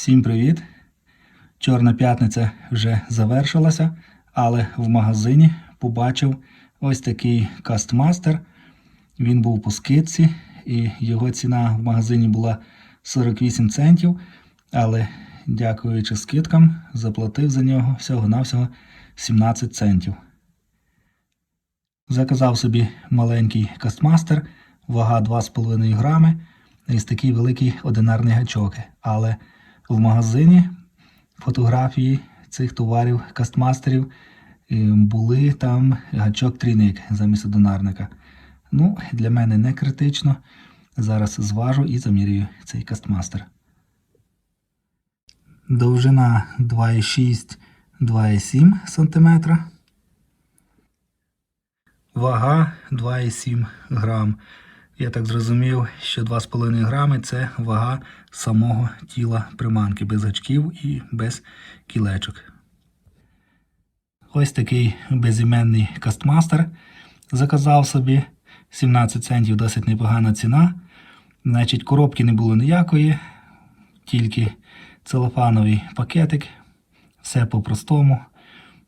Всім привіт! Чорна п'ятниця вже завершилася, але в магазині побачив ось такий кастмастер. Він був по скидці, і його ціна в магазині була 48 центів. Але дякуючи скидкам, заплатив за нього всього-навсього 17 центів. Заказав собі маленький кастмастер, вага 2,5 грами, ось такий великий одинарний гачок. Але в магазині фотографії цих товарів кастмастерів е, були там гачок трійник замість одинарника. Ну, для мене не критично. Зараз зважу і замірюю цей кастмастер. Довжина 2,6-2,7 см. Вага 2,7 грам. Я так зрозумів, що 2,5 грами це вага самого тіла приманки без гачків і без кілечок. Ось такий безіменний кастмастер заказав собі. 17 центів досить непогана ціна. Значить, коробки не було ніякої, тільки целофановий пакетик. Все по-простому.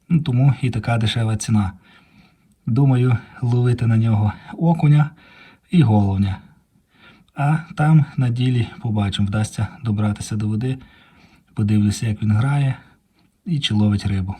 Ну, тому і така дешева ціна. Думаю, ловити на нього окуня і головня. А там на ділі побачимо, вдасться добратися до води, подивлюся, як він грає і чи ловить рибу.